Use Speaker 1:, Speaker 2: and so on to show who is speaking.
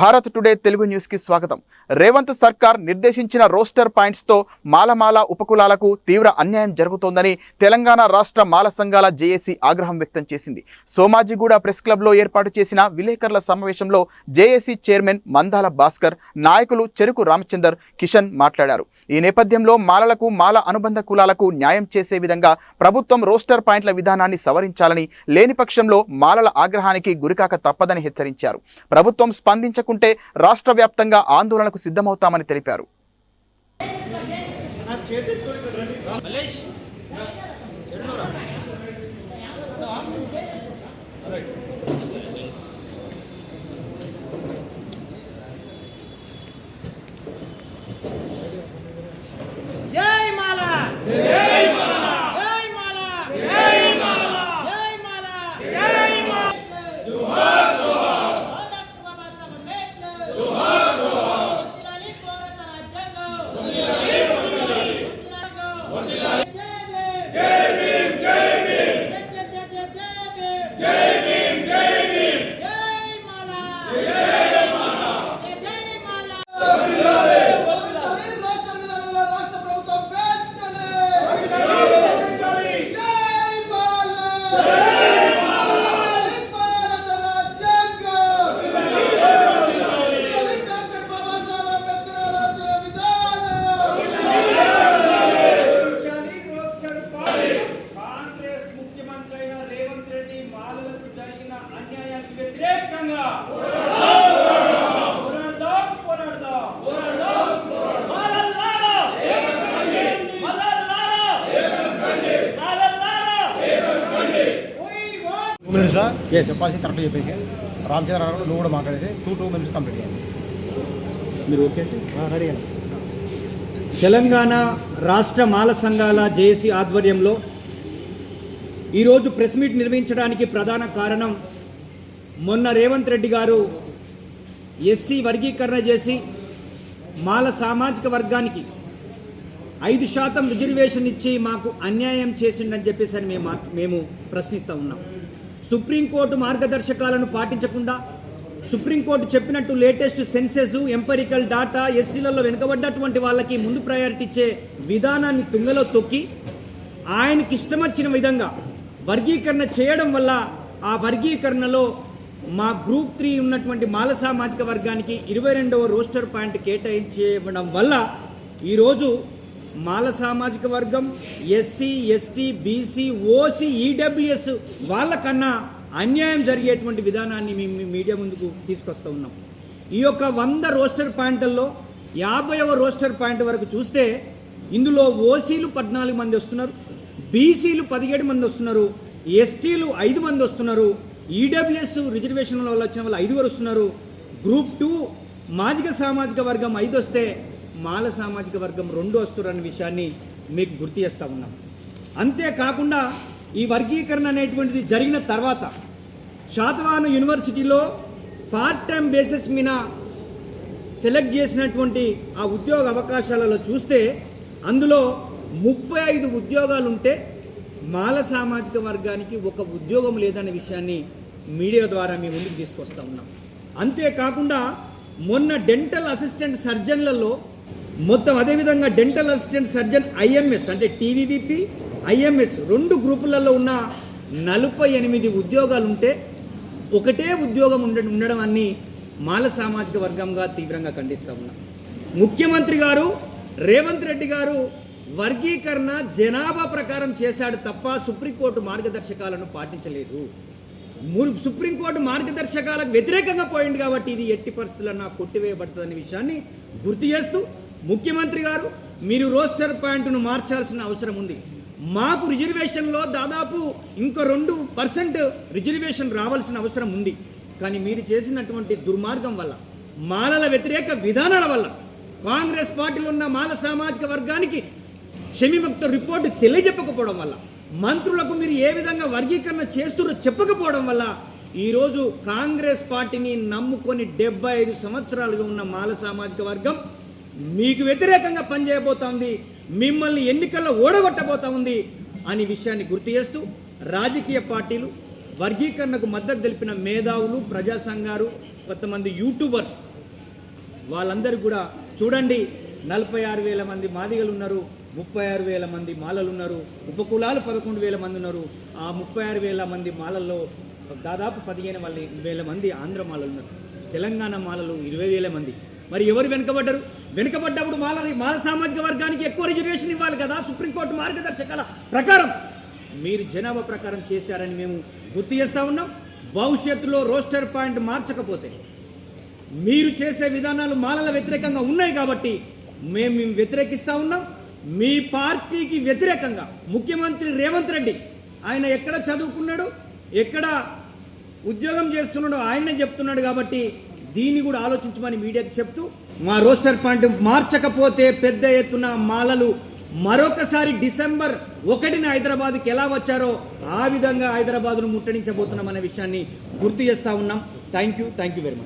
Speaker 1: Bharat today Telugu న్యూస్కి స్వాగతం. రేవంత్ సర్కార్ నిర్దేశించిన రోస్టర్ పాయింట్స్తో మాలమాల ఉపకులాలకు తీవ్ర అన్యాయం జరుగుతోందని తెలంగాణ రాష్ట్ర మాల సంఘాల జేఏసీ ఆగ్రహం వ్యక్తం చేసింది. సోమాజిగూడ ప్రెస్ క్లబ్లో ఏర్పాటు చేసిన విలేకరుల సమావేశంలో జేఏసీ చైర్మన్ మందాల భాస్కర్ నాయకులు చెరుకు రామచందర్ కిషన్ మాట్లాడారు. ఈ నేపథ్యంలో మాలలకు మాల అనుబంధ కులాలకు న్యాయం చేసే విధంగా ప్రభుత్వం రోస్టర్ పాయింట్ల విధానాన్ని సవరించాలని లేని పక్షంలో మాలల ఆగ్రహానికి గురికాక తప్పదని హెచ్చరించారు. ప్రభుత్వం స్పందించకుంటే రాష్ట్ర వ్యాప్తంగా ఆందోళనకు సిద్ధమవుతామని తెలిపారు.
Speaker 2: మినిట్స్లో చెప్పాల్సి కరెక్ట్ చెప్పేసి రామచంద్ర నువ్వు కూడా మాట్లాడేసి టూ టూ మినిట్స్ కంప్లీట్ చేయండి.
Speaker 3: మీరు ఓకే?
Speaker 2: రెడీ
Speaker 3: తెలంగాణ రాష్ట్ర మాల సంఘాల జేఏసీ ఆధ్వర్యంలో ఈరోజు ప్రెస్ మీట్ నిర్వహించడానికి ప్రధాన కారణం మొన్న రేవంత్ రెడ్డి గారు ఎస్సీ వర్గీకరణ చేసి మాల సామాజిక వర్గానికి ఐదు శాతం రిజర్వేషన్ ఇచ్చి మాకు అన్యాయం చేసిండని చెప్పేసి అని మేము మేము ప్రశ్నిస్తూ ఉన్నాం. సుప్రీంకోర్టు మార్గదర్శకాలను పాటించకుండా సుప్రీంకోర్టు చెప్పినట్టు లేటెస్ట్ సెన్సెస్ ఎంపరికల్ డాటా ఎస్సీలలో వెనుకబడ్డటువంటి వాళ్ళకి ముందు ప్రయారిటీ ఇచ్చే విధానాన్ని తుంగలో తొక్కి ఆయనకి ఇష్టమొచ్చిన విధంగా వర్గీకరణ చేయడం వల్ల ఆ వర్గీకరణలో మా గ్రూప్ త్రీ ఉన్నటువంటి మాల సామాజిక వర్గానికి ఇరవై రెండవ రోస్టర్ పాయింట్ కేటాయించేయడం వల్ల ఈరోజు మాల సామాజిక వర్గం SC ST BC OC EWS వాళ్ళకన్నా అన్యాయం జరిగేటువంటి విధానాన్ని మేము మీడియా ముందుకు తీసుకొస్తూ ఉన్నాం. ఈ యొక్క వంద రోస్టర్ పాయింట్లలో యాభైవ రోస్టర్ పాయింట్ వరకు చూస్తే ఇందులో ఓసీలు పద్నాలుగు మంది వస్తున్నారు బీసీలు పదిహేడు మంది వస్తున్నారు ఎస్టీలు ఐదు మంది వస్తున్నారు ఈడబ్ల్యూఎస్ రిజర్వేషన్ల వల్ల వచ్చిన వాళ్ళు ఐదుగురు వస్తున్నారు గ్రూప్ టూ మాదిక సామాజిక వర్గం ఐదు వస్తే మాల సామాజిక వర్గం రెండు వస్తురన్న అనే విషయాన్ని మీకు గుర్తు చేస్తా ఉన్నాం. అంతేకాకుండా ఈ వర్గీకరణ అనేటువంటిది జరిగిన తర్వాత శాతవాహన యూనివర్సిటీలో పార్ట్ టైం బేసిస్ మీద సెలెక్ట్ చేసినటువంటి ఆ ఉద్యోగ అవకాశాలలో చూస్తే అందులో ముప్పై ఐదు ఉద్యోగాలు ఉంటే మాల సామాజిక వర్గానికి ఒక ఉద్యోగం లేదనే విషయాన్ని మీడియా ద్వారా మీ ముందుకు తీసుకొస్తా ఉన్నాం. అంతేకాకుండా మొన్న డెంటల్ అసిస్టెంట్ సర్జన్లలో మొత్తం అదేవిధంగా డెంటల్ అసిస్టెంట్ సర్జన్ ఐఎంఎస్ అంటే టీవీవిపి ఐఎంఎస్ రెండు గ్రూపులలో ఉన్న నలభై ఎనిమిది ఉద్యోగాలు ఉంటే ఒకటే ఉద్యోగం ఉండ ఉండడం అన్ని మాల సామాజిక వర్గంగా తీవ్రంగా ఖండిస్తా ఉన్నాం. ముఖ్యమంత్రి గారు రేవంత్ రెడ్డి గారు వర్గీకరణ జనాభా ప్రకారం చేశాడు తప్ప సుప్రీంకోర్టు మార్గదర్శకాలను పాటించలేదు. మూడు సుప్రీంకోర్టు మార్గదర్శకాలకు వ్యతిరేకంగా పోయింది కాబట్టి ఇది ఎట్టి పరిస్థితులన్నా కొట్టివేయబడుతుందనే విషయాన్ని గుర్తు చేస్తూ ముఖ్యమంత్రి గారు మీరు రోస్టర్ పాయింట్ను మార్చాల్సిన అవసరం ఉంది. మాకు రిజర్వేషన్లో దాదాపు ఇంకో రెండు పర్సెంట్ రిజర్వేషన్ రావాల్సిన అవసరం ఉంది. కానీ మీరు చేసినటువంటి దుర్మార్గం వల్ల మాలల వ్యతిరేక విధానాల వల్ల కాంగ్రెస్ పార్టీలో ఉన్న మాల సామాజిక వర్గానికి క్షమిభక్త రిపోర్టు తెలియజెప్పకపోవడం వల్ల మంత్రులకు మీరు ఏ విధంగా వర్గీకరణ చేస్తురో చెప్పకపోవడం వల్ల ఈరోజు కాంగ్రెస్ పార్టీని నమ్ముకొని డెబ్బై ఐదు సంవత్సరాలుగా ఉన్న మాల సామాజిక వర్గం మీకు వ్యతిరేకంగా పనిచేయబోతా ఉంది మిమ్మల్ని ఎన్నికల్లో ఓడగొట్టబోతా ఉంది అనే విషయాన్ని గుర్తు చేస్తూ రాజకీయ పార్టీలు వర్గీకరణకు మద్దతు తెలిపిన మేధావులు ప్రజా సంఘాలు కొంతమంది యూట్యూబర్స్ వాళ్ళందరూ కూడా చూడండి నలభై ఆరు వేల మంది మాదిగలు ఉన్నారు ముప్పై ఆరు వేల మంది మాలలు ఉన్నారు ఉపకులాలు పదకొండు వేల మంది ఉన్నారు. ఆ ముప్పై ఆరు వేల మంది మాలల్లో దాదాపు పదిహేను వేల మంది ఆంధ్ర మాలలు ఉన్నారు. తెలంగాణ మాలలు ఇరవై వేల మంది. మరి ఎవరు వెనుకబడ్డారు? వెనుకబడ్డప్పుడు మాల మాల సామాజిక వర్గానికి ఎక్కువ రిజర్వేషన్ ఇవ్వాలి కదా సుప్రీంకోర్టు మార్గదర్శకాల ప్రకారం. మీరు జనాభా ప్రకారం చేశారని మేము గుర్తు చేస్తా ఉన్నాం. భవిష్యత్తులో రోస్టర్ పాయింట్ మార్చకపోతే మీరు చేసే విధానాలు మాలల వ్యతిరేకంగా ఉన్నాయి కాబట్టి మేము మేము వ్యతిరేకిస్తూ ఉన్నాం. మీ పార్టీకి వ్యతిరేకంగా ముఖ్యమంత్రి రేవంత్ రెడ్డి ఆయన ఎక్కడ చదువుకున్నాడు ఎక్కడ ఉద్యోగం చేస్తున్నాడో ఆయనే చెప్తున్నాడు కాబట్టి దీన్ని కూడా ఆలోచించమని మీడియాకి చెప్తూ మా రోస్టర్ పాయింట్ మార్చకపోతే పెద్ద ఎత్తున మాలలు మరొకసారి డిసెంబర్ ఒకటిన హైదరాబాద్కి ఎలా వచ్చారో ఆ విధంగా హైదరాబాద్ను ముట్టడించబోతున్నాం అనే విషయాన్ని గుర్తు చేస్తా ఉన్నాం. Thank you thank you very much